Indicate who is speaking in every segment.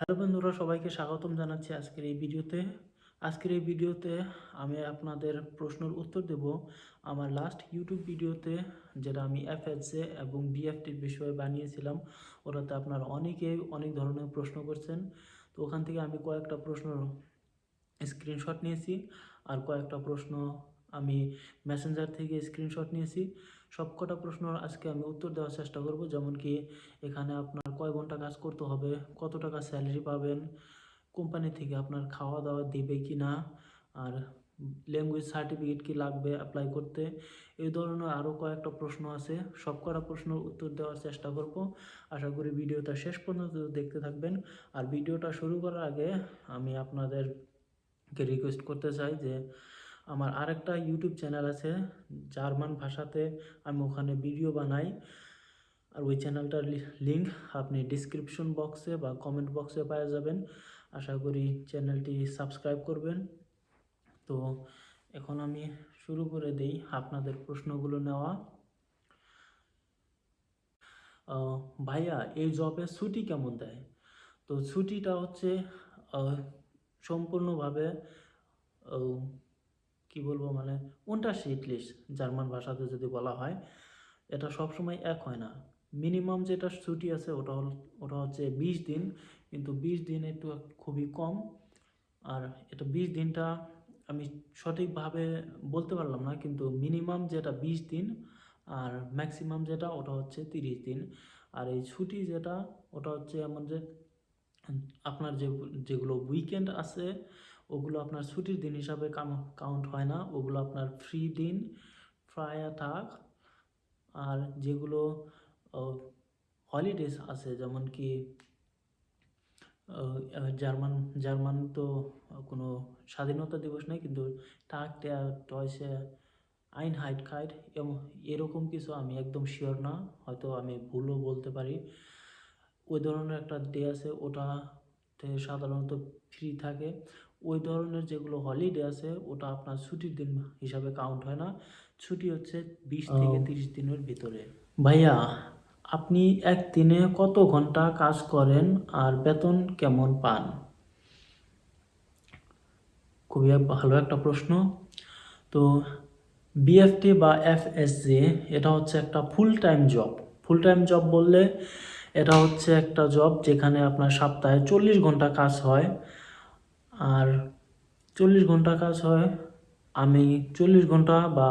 Speaker 1: Hello বন্ধুরা, সবাইকে স্বাগতম জানাচ্ছি আজকের এই ভিডিওতে। আজকের এই ভিডিওতে আমি আপনাদের প্রশ্নের উত্তর দেব আমার লাস্ট ইউটিউব ভিডিওতে, যেটা আমি এফএসএ এবং বিএফটির বিষয়ে বানিয়েছিলাম। ওটাতে আপনারা অনেকে অনেক ধরনের প্রশ্ন করছেন। তো ওখান থেকে আমি কয়েকটা প্রশ্ন স্ক্রিনশট নিয়েছি আর কয়েকটা প্রশ্ন আমি মেসেঞ্জার থেকে স্ক্রিনশট নিয়েছি। সবকটা প্রশ্ন আজকে আমি উত্তর দেওয়ার চেষ্টা করব, যেমন কি এখানে আপনার কয় ঘণ্টা কাজ করতে হবে, কত টাকা স্যালারি পাবেন কোম্পানি থেকে আপনার খাওয়া দাওয়া দেবে কি না আর ল্যাঙ্গুয়েজ সার্টিফিকেট কি লাগবে অ্যাপ্লাই করতে, এই ধরনের আরও কয়েকটা প্রশ্ন আছে সব কটা প্রশ্নের উত্তর দেওয়ার চেষ্টা করব। আশা করি ভিডিওটা শেষ পর্যন্ত দেখতে থাকবেন। আর ভিডিওটা শুরু করার আগে আমি আপনাদেরকে রিকোয়েস্ট করতে চাই যে আমার আরেকটা ইউটিউব চ্যানেল আছে, জার্মান ভাষাতে আমি ওখানে ভিডিও বানাই। আর ওই চ্যানেলটার লিঙ্ক আপনি ডিসক্রিপশন বক্সে বা কমেন্ট বক্সে পাওয়া যাবেন। আশা করি চ্যানেলটি সাবস্ক্রাইব করবেন। তো এখন আমি শুরু করে দেই আপনাদের প্রশ্নগুলো নেওয়া। ভাইয়া, এই জবে ছুটি কেমন দেয়? তো ছুটিটা হচ্ছে সম্পূর্ণভাবে কি বলব মানে উনটাশিটলিশ জার্মান ভাষাতে যদি বলা হয়, এটা সবসময় এক হয় না। মিনিমাম যেটা ছুটি আছে ওটা হল, ওটা হচ্ছে বিশ দিন, কিন্তু বিশ দিন একটু খুবই কম। আর এটা বিশ দিনটা আমি সঠিকভাবে বলতে পারলাম না, কিন্তু মিনিমাম যেটা বিশ দিন আর ম্যাক্সিমাম যেটা ওটা হচ্ছে তিরিশ দিন। আর এই ছুটি যেটা, ওটা হচ্ছে যে, আপনার যে, যেগুলো উইকেন্ড আছে ওগুলো আপনার ছুটির দিন হিসাবে কাউন্ট হয় না। ওগুলো আপনার ফ্রি দিন থাক। আর যেগুলো হলিডেজ আছে, যেমন কি জার্মান জার্মান তো কোনো স্বাধীনতা দিবস নেই, কিন্তু টাক টয়সে আইন হাইট খাইট এরকম কিছু আমি একদম শিওর না। হয়তো আমি ভুলও বলতে পারি। ওই ধরনের একটা ডে আছে, ওটাতে সাধারণত ফ্রি থাকে। ওই ধরনের যেগুলো হলিডে আছে ওটা আপনার ছুটির দিন হিসাবে কাউন্ট হয় না। ছুটি হচ্ছে বিশ থেকে তিরিশ দিনের ভিতরে। ভাইয়া আপনি একদিনে কত ঘণ্টা কাজ করেন আর বেতন কেমন পান? খুবই ভালো একটা প্রশ্ন। তো বিএফটি বা এফএসজে এটা হচ্ছে একটা full time job full time job বললে এটা হচ্ছে একটা জব যেখানে আপনার সপ্তাহে চল্লিশ ঘণ্টা কাজ হয়। আর চল্লিশ ঘণ্টা কাজ হয়। আমি চল্লিশ ঘণ্টা বা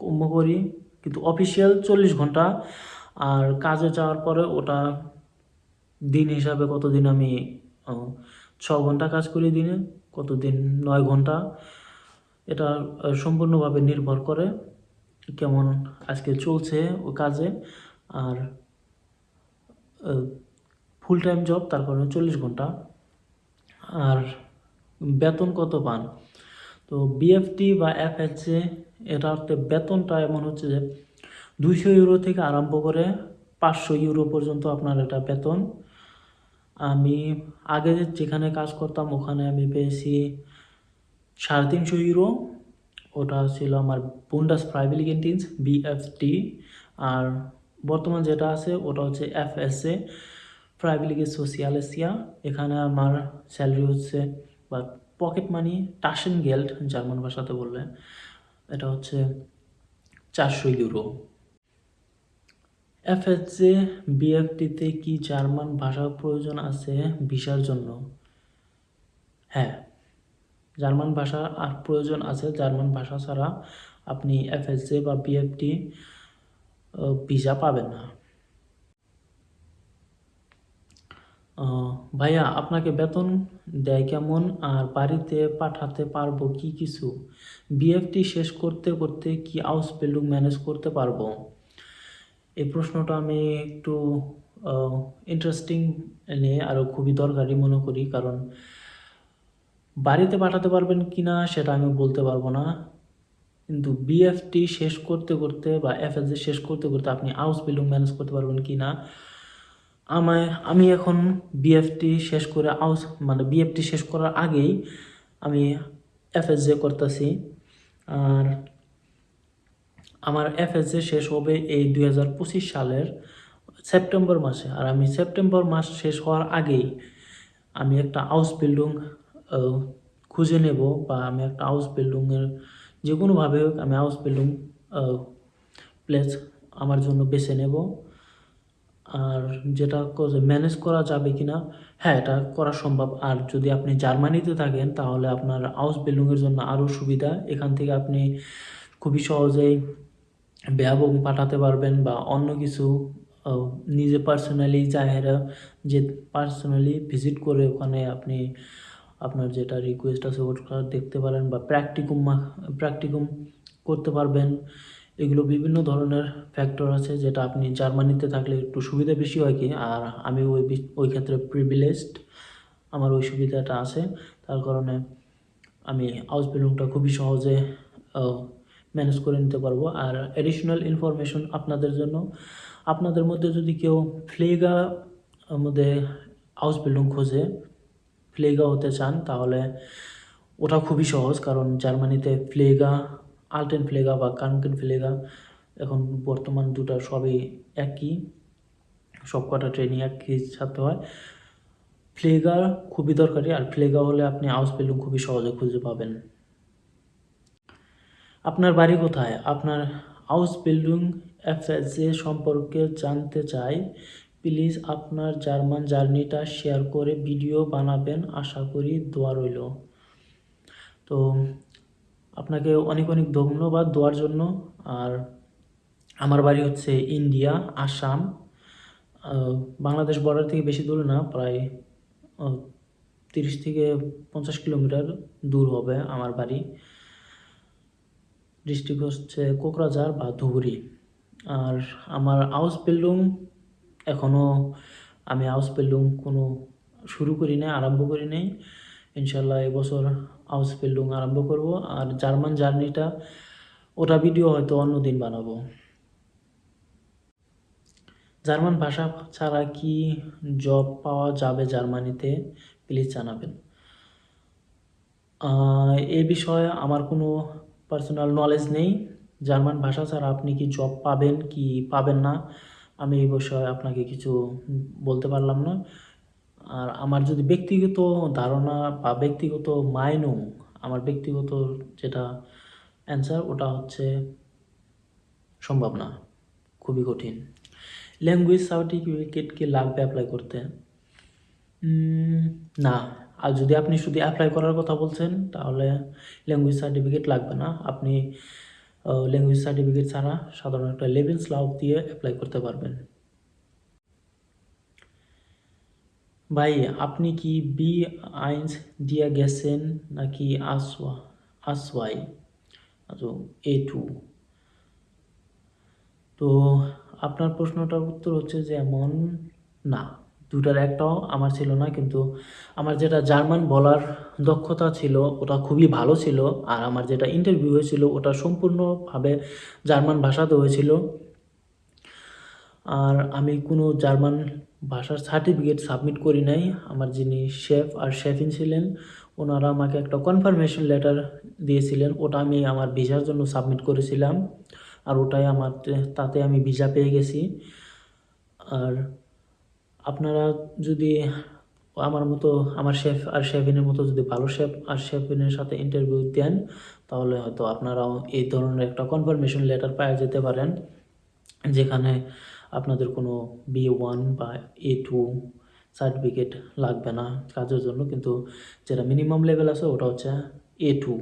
Speaker 1: কম করি, কিন্তু অফিসিয়াল চল্লিশ ঘণ্টা। আর কাজে যাওয়ার পরে ওটা দিন হিসাবে কতদিন আমি ছ ঘণ্টা কাজ করি দিনে, কতদিন? নয় ঘণ্টা। এটা সম্পূর্ণভাবে নির্ভর করে কেমন আজকে চলছে ও কাজে। আর ফুল টাইম জব তারপরে চল্লিশ ঘণ্টা। আর বেতন কত পান? তো বিএফটি বা এফএসএ এটা হচ্ছে বেতনটা এমন হচ্ছে যে দুইশো ইউরো থেকে আরম্ভ করে পাঁচশো ইউরো পর্যন্ত আপনার এটা বেতন। আমি আগে যেখানে কাজ করতাম ওখানে আমি পেয়েছি সাড়ে তিনশো ইউরো ওটা ছিল আমার বুন্ডাস প্রাইভেলি ক্যান্টিনস বিএফটি আর বর্তমান যেটা আছে ওটা হচ্ছে এফএসএ ফ্রাইভিলিগে সোশিয়ালেসিয়া এখানে আমার স্যালারি হচ্ছে বা পকেট মানি টাসেন গেল্ড জার্মান ভাষাতে বললে, এটা হচ্ছে চারশো ইউরো। এফএসএ বিএফটিতে কি জার্মান ভাষার প্রয়োজন আছে? ভিসার জন্য। হ্যাঁ জার্মান ভাষা আর প্রয়োজন আছে। জার্মান ভাষা ছাড়া আপনি এফএসএ বা বিএফটি ভিসা পাবেন না। ভাইয়া, আপনাকে বেতন দেয় কেমন? আর বাড়িতে পাঠাতে পারব কি কিছু? বিএফটি শেষ করতে করতে কি হাউস বিল্ডিং ম্যানেজ করতে পারব? এই প্রশ্নটা আমি একটু ইন্টারেস্টিং নিয়ে আরও খুবই দরকারি মনে করি। কারণ বাড়িতে পাঠাতে পারবেন কি না সেটা আমি বলতে পারব না। কিন্তু বিএফটি শেষ করতে করতে বা এফএসজি শেষ করতে করতে আপনি হাউস বিল্ডিং ম্যানেজ করতে পারবেন কি না আমায়, আমি এখন বিএফটি শেষ করে আউস মানে বিএফটি শেষ করার আগেই আমি এফএসজে করতেছি। আর আমার এফএসজে শেষ হবে এই দুই হাজার পঁচিশ সালের সেপ্টেম্বর মাসে। আর আমি সেপ্টেম্বর মাস শেষ হওয়ার আগেই আমি একটা হাউস বিল্ডিং খুঁজে নেব বা আমি একটা হাউস বিল্ডিংয়ের যে কোনোভাবে হোক আমি হাউস বিল্ডিং প্লেস আমার জন্য বেছে নেব। আর যেটা ম্যানেজ করা যাবে কি না হ্যাঁ এটা করা সম্ভব। আর যদি আপনি জার্মানিতে থাকেন, তাহলে আপনার হাউস বিল্ডিংয়ের জন্য আরও সুবিধা। এখান থেকে আপনি খুবই সহজেই ব্যবং পাঠাতে পারবেন বা অন্য কিছু নিজে পার্সোনালি চাহেরা যে পার্সোনালি ভিজিট করে ওখানে আপনি আপনার যেটা রিকোয়েস্ট আছে, ওটা দেখতে পারেন বা প্র্যাকটিকুম প্র্যাকটিকুম করতে পারবেন। এগুলো বিভিন্ন ধরনের ফ্যাক্টর আছে যেটা আপনি জার্মানিতে থাকলে একটু সুবিধা বেশি হয় কি? আর আমি ওই ওই ক্ষেত্রে প্রিভিলেজড আমার ওই সুবিধাটা আছে। তার কারণে আমি হাউস বিল্ডিংটা খুবই সহজে ম্যানেজ করে নিতে পারব। আর অ্যাডিশনাল ইনফরমেশন আপনাদের জন্য, আপনাদের মধ্যে যদি কেউ ফ্লেগা মধ্যে হাউস বিল্ডিং খোঁজে, ফ্লেগা হতে চান, তাহলে ওটা খুবই সহজ। কারণ জার্মানিতে ফ্লেগা আলটেন ফ্লেগা বা কানকেন ফ্লেগা, এখন বর্তমান দুটা সবই একই, সব কটা ট্রেনিং একই ছাড়তে হয়। ফ্লেগা খুবই দরকারি, আর ফ্লেগা হলে আপনি হাউস বিল্ডিং খুবই সহজে খুঁজে পাবেন। আপনার বাড়ি কোথায়? আপনার হাউস বিল্ডিং এফএসএ সম্পর্কে জানতে চাই প্লিজ আপনার জার্মান জার্নিটা শেয়ার করে ভিডিও বানাবেন, আশা করি দোয়া রইল। তো আপনাকে অনেক অনেক ধন্যবাদ দোয়ার জন্য। আর আমার বাড়ি হচ্ছে ইন্ডিয়া, আসাম। বাংলাদেশ বর্ডার থেকে বেশি দূরে না, প্রায় তিরিশ থেকে পঞ্চাশ কিলোমিটার দূর হবে আমার বাড়ি। ডিস্ট্রিক্ট হচ্ছে কোকরাঝার বা ধুবুরি আর আমার হাউস বিল্ডিং এখনও আমি হাউস বিল্ডিং কোনো শুরু করি নাই, আরম্ভ করি নাই। ইনশাল্লাহ এবছর হাউস বিল্ডিং আরম্ভ করব। আর জার্মান জার্নিটা, ওটা ভিডিও হয়তো অন্য দিন বানাবো। জার্মান ভাষা ছাড়া কি জব পাওয়া যাবে জার্মানিতে? প্লিজ জানাবেন। এ বিষয়ে আমার কোনো পার্সোনাল নলেজ নেই। জার্মান ভাষা ছাড়া আপনি কি জব পাবেন কি পাবেন না? আমি এই বিষয়ে আপনাকে কিছু বলতে পারলাম না। আর আমার যদি ব্যক্তিগত ধারণা বা ব্যক্তিগত মাইনও আমার ব্যক্তিগত যেটা অ্যান্সার ওটা হচ্ছে সম্ভব না। খুবই কঠিন। ল্যাঙ্গুয়েজ সার্টিফিকেট কি লাগবে অ্যাপ্লাই করতে? না। আর যদি আপনি শুধু অ্যাপ্লাই করার কথা বলছেন, তাহলে ল্যাঙ্গুয়েজ সার্টিফিকেট লাগবে না। আপনি ল্যাঙ্গুয়েজ সার্টিফিকেট ছাড়া সাধারণ একটা লেভেল স্লাউট দিয়ে অ্যাপ্লাই করতে পারবেন। ভাই, আপনি কি বি আইন্স দিয়ে গেছেন নাকি আসওয়া? আসওয়াই। আচ্ছা এ টু। তো আপনার প্রশ্নটার উত্তর হচ্ছে যে এমন না। দুটার একটাও আমার ছিল না, কিন্তু আমার যেটা জার্মান বলার দক্ষতা ছিল, ওটা খুবই ভালো ছিল। আর আমার যেটা ইন্টারভিউ হয়েছিল, ওটা সম্পূর্ণভাবে জার্মান ভাষাতে হয়েছিল। আর আমি কোনো জার্মান ভাষার সার্টিফিকেট সাবমিট করি নাই। আমার যিনি শেফ আর শেফিন ছিলেন, ওনারা আমাকে একটা কনফার্মেশন লেটার দিয়েছিলেন। ওটা আমি আমার ভিসার জন্য সাবমিট করেছিলাম আর ওটাই আমার, তাতে আমি ভিসা পেয়ে গেছি। আর আপনারা যদি আমার মতো, আমার শেফ আর শেফিনের মতো যদি ভালো শেফ আর শেফিনের সাথে ইন্টারভিউ দেন, তাহলে হয়তো আপনারাও এই ধরনের একটা কনফার্মেশন লেটার পাওয়া যেতে পারেন, যেখানে আপনাদের কোনো বি ওয়ান বা এ টু সার্টিফিকেট লাগবে না কাজের জন্য, কিন্তু যেটা মিনিমাম লেভেল আছে ওটা হচ্ছে এ টু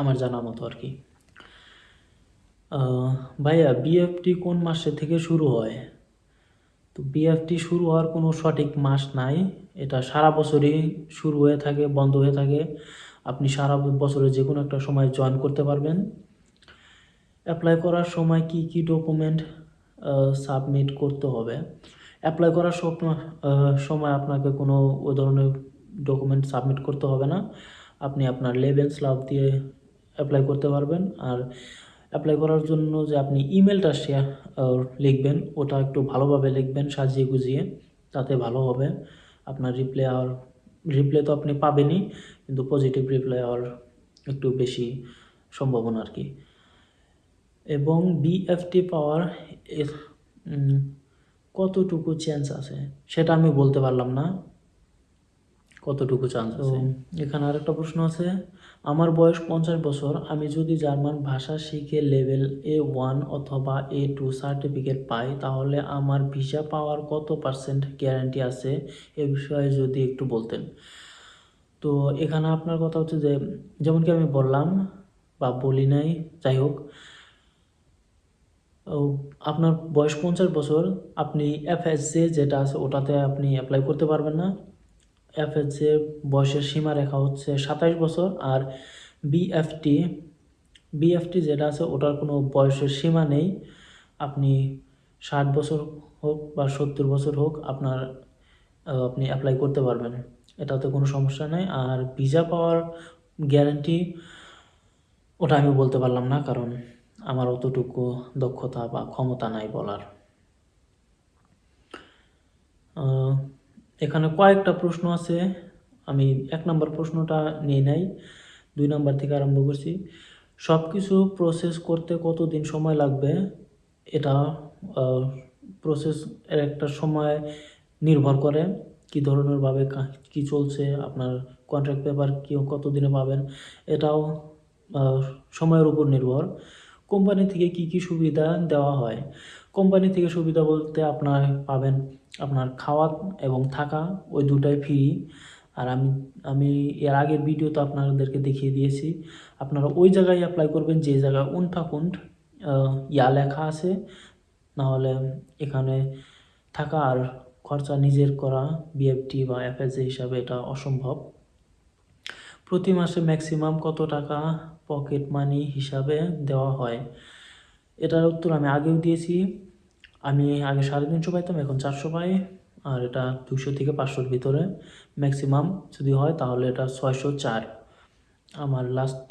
Speaker 1: আমার জানা মতো আর কি। ভাইয়া বিএফটি কোন মাসে থেকে শুরু হয়? তো বিএফটি শুরু হওয়ার কোনো সঠিক মাস নাই, এটা সারা বছরই শুরু হয়ে থাকে, বন্ধ হয়ে থাকে। আপনি সারা বছরে যে কোনো একটা সময় জয়েন করতে পারবেন। অ্যাপ্লাই করার সময় কি কি ডকুমেন্ট সাবমিট করতে হবে। অ্যাপ্লাই করার সময় আপনাকে কোনো ওই ধরনের ডকুমেন্ট সাবমিট করতে হবে না। আপনি আপনার লেভেল স্লাব দিয়ে অ্যাপ্লাই করতে পারবেন। আর অ্যাপ্লাই করার জন্য যে আপনি ইমেলটা শেয়ার লিখবেন, ওটা একটু ভালোভাবে লিখবেন, সাজিয়ে গুজিয়ে, তাতে ভালো হবে। আপনার রিপ্লাই আর রিপ্লাই তো আপনি পাবেনই, কিন্তু পজিটিভ রিপ্লাই আর একটু বেশি সম্ভাবনা আর কি। এবং বিএফটি পাওয়ার কতটুকু চান্স আছে? সেটা আমি বলতে পারলাম না। কতটুকু চান্স আছে? এখানে আরেকটা প্রশ্ন আছে। আমার বয়স পঞ্চাশ বছর আমি যদি জার্মান ভাষা শিখে লেভেল এ ওয়ান অথবা এ টু সার্টিফিকেট পাই তাহলে আমার ভিসা পাওয়ার কত পার্সেন্ট গ্যারান্টি আছে? এ বিষয়ে যদি একটু বলতেন। তো এখানে আপনার কথা হচ্ছে যে যেমন কি আমি বললাম বা বলি নাই যাই হোক আপনার বয়স পঞ্চাশ বছর, আপনি এফএসজে যেটা আছে ওটাতে আপনি অ্যাপ্লাই করতে পারবেন না। এফএসজে বয়সের সীমা রেখা হচ্ছে সাতাশ বছর আর বিএফটি বিএফটি যেটা আছে ওটার কোনো বয়সের সীমা নেই। আপনি ষাট বছর হোক বা সত্তর বছর হোক আপনার আপনি অ্যাপ্লাই করতে পারবেন। এটাতে কোনো সমস্যা নেই। আর ভিসা পাওয়ার গ্যারান্টি ওটা আমি বলতে পারলাম না কারণ আমার অতটুকু দক্ষতা বা ক্ষমতা নাই বলার। এখানে কয়েকটা প্রশ্ন আছে। আমি এক নম্বর প্রশ্নটা নিয়ে নাই, দুই নম্বর থেকে আরম্ভ করছি। সব কিছু প্রসেস করতে কতদিন সময় লাগবে? এটা প্রসেস এর একটা সময় নির্ভর করে। কি ধরনের ভাবে কা- চলছে, আপনার কন্ট্রাক্ট পেপার কি দিনে পাবেন? এটাও সময়ের উপর নির্ভর। কোম্পানি থেকে কি কি সুবিধা দেওয়া হয়? কোম্পানি থেকে সুবিধা বলতে আপনার পাবেন আপনার খাওয়া এবং থাকা, ওই দুটাই ফ্রি আর আমি আমি এর আগের ভিডিওতে আপনাদেরকে দেখিয়ে দিয়েছি। আপনারা ওই জায়গায় অ্যাপ্লাই করবেন, যে জায়গায় উনঠাকুন্ঠ ইয়া লেখা আছে। নাহলে এখানে থাকা আর খরচা নিজের করা বিএফটি বা এফএসএ হিসাবে এটা অসম্ভব। প্রতি মাসে ম্যাক্সিমাম কত টাকা পকেট মানি হিসাবে দেওয়া হয়। এটার উত্তর আমি আগেও দিয়েছি। আমি আগে সাড়ে তিনশো পাইতাম, এখন চারশো পাই, আর এটা দুশো থেকে পাঁচশোর ভিতরে ম্যাক্সিমাম যদি হয় তাহলে এটা ছয়শো চার। আমার লাস্ট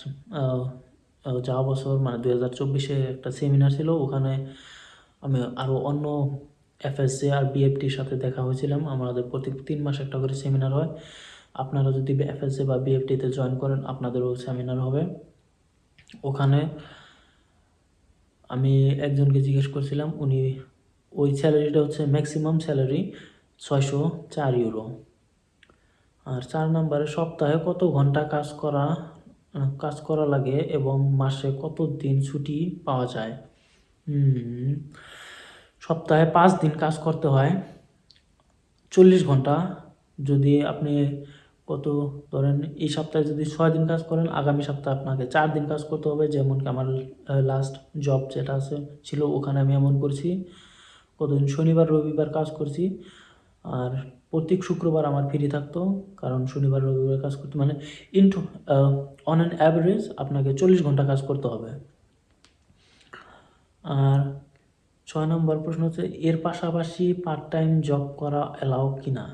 Speaker 1: যাওয়া বছর মানে দু হাজার চব্বিশে একটা সেমিনার ছিল, ওখানে আমি আরও অন্য এফএসসি আর বিএফটির সাথে দেখা হয়েছিলাম। আমাদের প্রতি তিন মাস একটা করে সেমিনার হয়। আপনারা যদি এফএসসি বা বিএফটিতে জয়েন করেন, আপনাদেরও সেমিনার হবে। ওখানে আমি একজনকে জিজ্ঞেস করছিলাম, উনি ওই স্যালারিটা হচ্ছে ম্যাক্সিমাম স্যালারি ছয়শো চার ইউরো আর চার নম্বরে সপ্তাহে কত ঘণ্টা কাজ করা কাজ করা লাগে এবং মাসে কত দিন ছুটি পাওয়া যায়? সপ্তাহে পাঁচ দিন কাজ করতে হয়। চল্লিশ ঘণ্টা যদি আপনি কত? ধরেন এই সপ্তাহে যদি ছয় দিন কাজ করেন, আগামী সপ্তাহে আপনাকে চার দিন কাজ করতে হবে। যেমন কি আমার লাস্ট জব যেটা আছে, ছিল ওখানে আমি এমন করছি, কতদিন? শনিবার, রবিবার কাজ করছি। আর প্রত্যেক শুক্রবার আমার ফ্রি থাকতো, কারণ শনিবার, রবিবার কাজ করতে মানে ইন্টু অন অ্যান অ্যাভারেজ আপনাকে চল্লিশ ঘণ্টা কাজ করতে হবে। আর ছয় নম্বর প্রশ্ন হচ্ছে, এর পাশাপাশি পার্ট টাইম জব করা অ্যালাউ কি না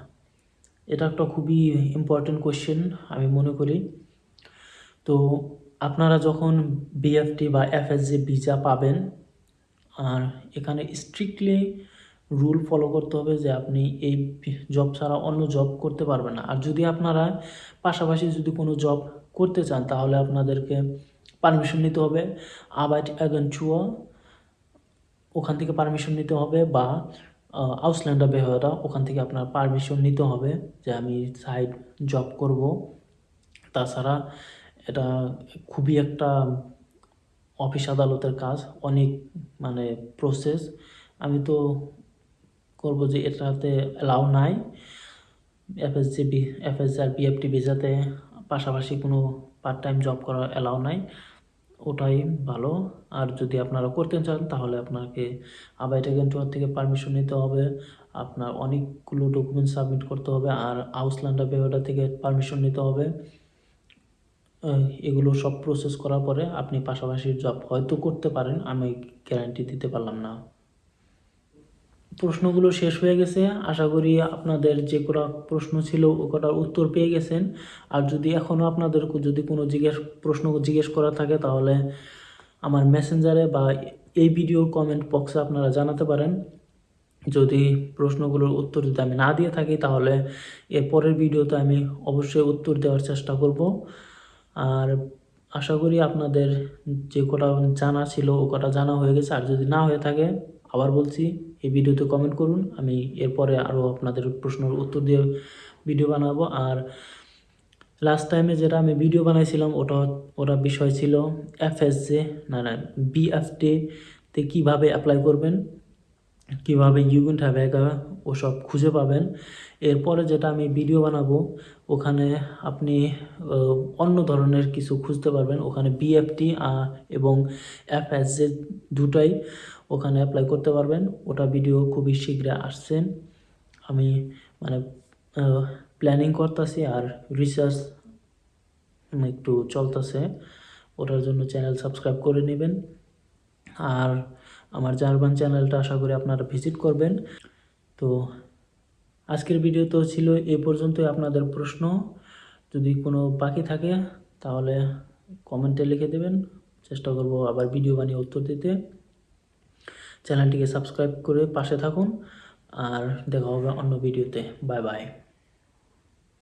Speaker 1: এটা একটা খুবই ইম্পর্টেন্ট কোয়েশ্চেন আমি মনে করি। তো আপনারা যখন বিএফটি বা এফএসজি ভিসা পাবেন, আর এখানে স্ট্রিক্টলি রুল ফলো করতে হবে যে আপনি এই জব ছাড়া অন্য জব করতে পারবেন না। আর যদি আপনারা পাশাপাশি যদি কোনো জব করতে চান, তাহলে আপনাদেরকে পারমিশন নিতে হবে। আবাইট চুয়া ওখান থেকে পারমিশন নিতে হবে বা আউসল্যান্ডার বেহরা ওখান থেকে আপনার পারমিশন নিতে হবে যে আমি সাইড জব করব। তাছাড়া এটা খুবই একটা অফিস আদালতের কাজ, অনেক মানে প্রসেস আমি তো করব যে এটাতে অ্যালাউ নাই। এফএসজি বি এফএসজি আর বিএফটি ভিসাতে পাশাপাশি কোনো পার্ট টাইম জব করা অ্যালাউ নাই। ওটাই ভালো। আর যদি আপনারা করতে চান, তাহলে আপনাকে আবাইট কিন্তু থেকে পারমিশন নিতে হবে। আপনার অনেকগুলো ডকুমেন্ট সাবমিট করতে হবে আর আউসল্যান্ডার বেহোডা থেকে পারমিশন নিতে হবে। এগুলো সব প্রসেস করার পরে আপনি পাশাপাশি জব হয়তো করতে পারেন, আমি গ্যারান্টি দিতে পারলাম না। প্রশ্নগুলো শেষ হয়ে গেছে। আশা করি আপনাদের যে কটা প্রশ্ন ছিল, ও কটার উত্তর পেয়ে গেছেন। আর যদি এখনও আপনাদের যদি কোনো জিজ্ঞেস, প্রশ্ন জিজ্ঞেস করা থাকে, তাহলে আমার মেসেঞ্জারে বা এই ভিডিওর কমেন্ট বক্সে আপনারা জানাতে পারেন। যদি প্রশ্নগুলোর উত্তর যদি আমি না দিয়ে থাকি, তাহলে এর পরের ভিডিওতে আমি অবশ্যই উত্তর দেওয়ার চেষ্টা করব। আর আশা করি আপনাদের যে কটা জানা ছিল, ও কটা জানা হয়ে গেছে। আর যদি না হয়ে থাকে আবার বলছি, এই ভিডিওতে কমেন্ট করুন। আমি এরপরে আরও আপনাদের প্রশ্নের উত্তর দিয়ে ভিডিও বানাবো। আর লাস্ট টাইমে যেটা আমি ভিডিও বানাইছিলাম, ওটা ওটা বিষয় ছিল এফএসজে না না বিএফটি তে কীভাবে অ্যাপ্লাই করবেন, কীভাবে ইউগুন্ট হ্যাভেগা ওসব খুঁজে পাবেন। এরপরে যেটা আমি ভিডিও বানাবো, ওখানে আপনি অন্য ধরনের কিছু খুঁজতে পারবেন। ওখানে বিএফটি এবং এফএসজে দুটাই। ওখানে অ্যাপ্লাই করতে পারবেন। ওটা ভিডিও খুবই শীঘ্রই আসছেন। আমি মানে প্ল্যানিং করতেছি আর রিসার্চ একটু চলতেছে। ওটার জন্য চ্যানেল সাবস্ক্রাইব করে নেবেন। আর আমার জার্মান চ্যানেলটা আশা করি আপনারা ভিজিট করবেন। তো আজকের ভিডিও তো ছিল এ পর্যন্তই আপনাদের প্রশ্ন। যদি কোনো বাকি থাকে, তাহলে কমেন্টে লিখে দেবেন। চেষ্টা করব আবার ভিডিও বানিয়ে উত্তর দিতে। চ্যানেলটিকে সাবস্ক্রাইব করে পাশে থাকুন। আর দেখা হবে অন্য ভিডিওতে। Bye bye.